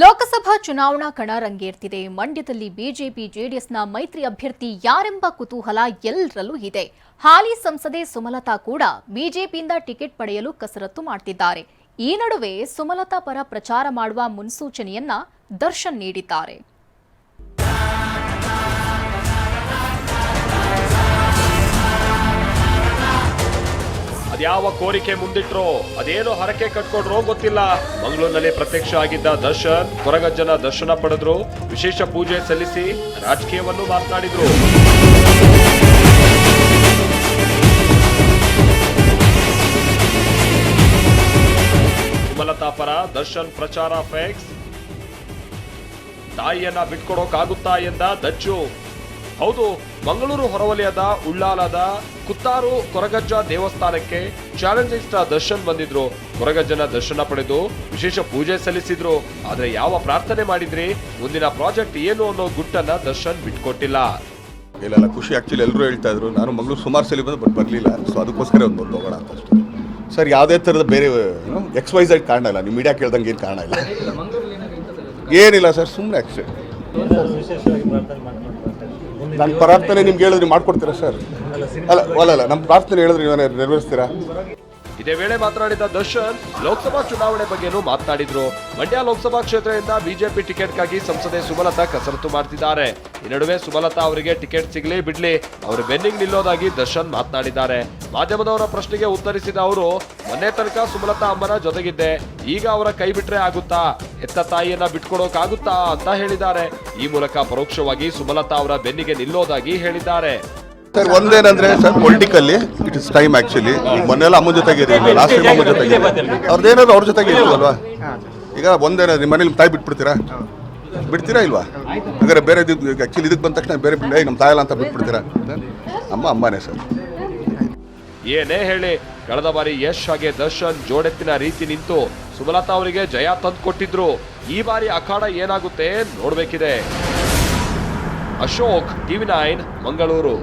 ಲೋಕಸಭಾ ಚುನಾವಣಾ ಕಣ ರಂಗೇರ್ತಿದೆ ಮಂಡ್ಯದಲ್ಲಿ ಬಿಜೆಪಿ, ಜೆಡಿಎಸ್ನ ಮೈತ್ರಿ ಅಭ್ಯರ್ಥಿ ಯಾರೆಂಬ ಕುತೂಹಲ ಎಲ್ಲರಲ್ಲೂ ಇದೆ. ಹಾಲಿ ಸಂಸದೆ ಸುಮಲತಾ ಕೂಡ ಬಿಜೆಪಿಯಿಂದ ಟಿಕೆಟ್ ಪಡೆಯಲು ಕಸರತ್ತು ಮಾಡ್ತಿದ್ದಾರೆ. ಈ ನಡುವೆ ಸುಮಲತಾ ಪರ ಪ್ರಚಾರ ಮಾಡುವ ಮುನ್ಸೂಚನೆಯನ್ನ ದರ್ಶನ್ ನೀಡಿದ್ದಾರೆ. ಅದ್ಯಾವ ಕೋರಿಕೆ ಮುಂದಿಟ್ರೋ, ಅದೇನೋ ಹರಕೆ ಕಟ್ಕೊಡ್ರೋ ಗೊತ್ತಿಲ್ಲ. ಮಂಗಳೂರಿನಲ್ಲಿ ಪ್ರತ್ಯಕ್ಷ ಆಗಿದ್ದ ದರ್ಶನ್, ಕೊರಗಜ್ಜನ ದರ್ಶನ ಪಡೆದ್ರು, ವಿಶೇಷ ಪೂಜೆ ಸಲ್ಲಿಸಿ ರಾಜಕೀಯವನ್ನು ಮಾತನಾಡಿದ್ರು. ಸುಮಲತಾ ಪರ ದರ್ಶನ್ ಪ್ರಚಾರ ಫೇಕ್ಸ್ ತಾಯಿಯನ್ನ ಬಿಟ್ಕೊಡೋಕಾಗುತ್ತಾ ಎಂದ ದಚ್ಚು. ಹೌದು ಮಂಗಳೂರು ಹೊರವಲಯದ ಉಳ್ಳಾಲದ ಕುತ್ತಾರು ಕೊರಗಜ್ಜ ದೇವಸ್ಥಾನಕ್ಕೆ ಚಾಲೆಂಜಿಂಗ್ ದರ್ಶನ್ ಬಂದಿದ್ರು. ಕೊರಗಜ್ಜನ ದರ್ಶನ ಪಡೆದು ವಿಶೇಷ ಪೂಜೆ ಸಲ್ಲಿಸಿದ್ರು. ಆದ್ರೆ ಯಾವ ಪ್ರಾರ್ಥನೆ ಮಾಡಿದ್ರಿ? ಮುಂದಿನ ಪ್ರಾಜೆಕ್ಟ್ ಏನು ಅನ್ನೋ ಗುಟ್ಟನ್ನ ದರ್ಶನ್ ಬಿಟ್ಕೊಟ್ಟಿಲ್ಲ. ಇಲ್ಲ ಇಲ್ಲ ಖುಷಿ ಆ್ಯಕ್ಚುಲಿ ಎಲ್ಲರೂ ಹೇಳ್ತಾ ಇದ್ರು. ನಾನು ಮಂಗಳೂರು ಸುಮಾರು ಸಲ ಬಂದು ಬಟ್ ಬರಲಿಲ್ಲ. ಸೊ ಅದಕ್ಕೋಸ್ಕರ ಒಂದು ಬಂದು ಹೋಗೋಣ ಅಂತ ಅಷ್ಟೇ. ಸರ್ ಯಾವುದೇ ಥರದ ಬೇರೆ ಎಕ್ಸ್ ವೈಸ್ ಆಗಿ ಕಾರಣ ಇಲ್ಲ. ನೀವು ಮೀಡಿಯಾ ಕೇಳ್ದಂಗೆ ಏನು ಕಾರಣ ಇಲ್ಲ. ಏನಿಲ್ಲ ಸರ್ ಸುಮ್ಮನೆ ಅಷ್ಟೇ. ನನ್ನ ಪ್ರಾರ್ಥನೆ ನಿಮ್ಗೆ ಹೇಳಿದ್ರೆ ನೀವು ಮಾಡ್ಕೊಡ್ತೀರಾ ಸರ್? ಅಲ್ಲ ಅಲ್ಲ ಅಲ್ಲ, ನಮ್ಮ ಪ್ರಾರ್ಥನೆ ಹೇಳಿದ್ರೆ ನೀವು ನೆರವೇರಿಸ್ತೀರಾ? ಇದೇ ವೇಳೆ ಮಾತನಾಡಿದ ದರ್ಶನ್, ಲೋಕಸಭಾ ಚುನಾವಣೆ ಬಗ್ಗೆನೂ ಮಾತನಾಡಿದ್ರು. ಮಂಡ್ಯ ಲೋಕಸಭಾ ಕ್ಷೇತ್ರದಿಂದ ಬಿಜೆಪಿ ಟಿಕೆಟ್ಗಾಗಿ ಸಂಸದೆ ಸುಮಲತಾ ಕಸರತ್ತು ಮಾಡ್ತಿದ್ದಾರೆ. ಈ ನಡುವೆ ಸುಮಲತಾ ಅವರಿಗೆ ಟಿಕೆಟ್ ಸಿಗಲಿ ಬಿಡ್ಲಿ. ಅವರು ಬೆನ್ನಿಂಗ್ ನಿಲ್ಲೋದಾಗಿ ದರ್ಶನ್ ಮಾತನಾಡಿದ್ದಾರೆ. ಮಾಧ್ಯಮದವರ ಪ್ರಶ್ನೆಗೆ ಉತ್ತರಿಸಿದ ಅವರು, ಮೊನ್ನೆ ತನಕ ಸುಮಲತಾ ಅಮ್ಮನ ಜೊತೆಗಿದ್ದೆ. ಈಗ ಅವರ ಕೈ ಬಿಟ್ರೆ ಆಗುತ್ತಾ? ಹೆತ್ತ ತಾಯಿಯನ್ನ ಬಿಟ್ಕೊಡೋಕಾಗುತ್ತಾ? ಅಂತ ಹೇಳಿದ್ದಾರೆ. ಈ ಮೂಲಕ ಪರೋಕ್ಷವಾಗಿ ಸುಮಲತಾ ಅವರ ಬೆನ್ನಿಗೆ ನಿಲ್ಲೋದಾಗಿ ಹೇಳಿದ್ದಾರೆ. Sir ಒಂದೇನಂದ್ರೆ sir politically it is time actually ಮೊನ್ನೆಲ್ಲ ಅಮ್ಮನ ಜೊತೆಗೆ ಲಾಸ್ಟ್ ಟೈಮ್ ಅಮ್ಮ ಜೊತೆಗೆ ಅವ್ರದ್ದೇನಾದ್ರು ಅವ್ರ ಜೊತೆಗೆ ಇರ್ತದಲ್ವಾ ಈಗ ಒಂದೇನ ನಿಮ್ಮ ಮನೇಲಿ ತಾಯಿ ಬಿಟ್ಬಿಡ್ತೀರಾ? ಬಿಡ್ತೀರಾ ಇಲ್ವಾ? ಹಾಗಾದ್ರೆ ಬೇರೆ ಆ್ಯಕ್ಚುಲಿ ಇದಕ್ಕೆ ಬಂದ ತಕ್ಷಣ ಬೇರೆ ಬಿಟ್ಟು ನಮ್ಮ ತಾಯಲ್ಲ ಅಂತ ಬಿಟ್ಬಿಡ್ತೀರಾ? ಅಮ್ಮ ಅಮ್ಮನೇ ಸರ್. ಏನೇ ಹೇಳಿ ಕಳೆದ ಬಾರಿ ಯಶ್ ಹಾಗೆ ದರ್ಶನ್ ಜೋಡೆತ್ತಿನ ರೀತಿ ನಿಂತು ಸುಮಲತಾ ಅವರಿಗೆ ಜಯ ತಂದು ಕೊಟ್ಟಿದ್ರು ಈ ಬಾರಿ ಅಖಾಡ ಏನಾಗುತ್ತೆ ನೋಡಬೇಕಿದೆ. Ashok TV nine Mangaluru.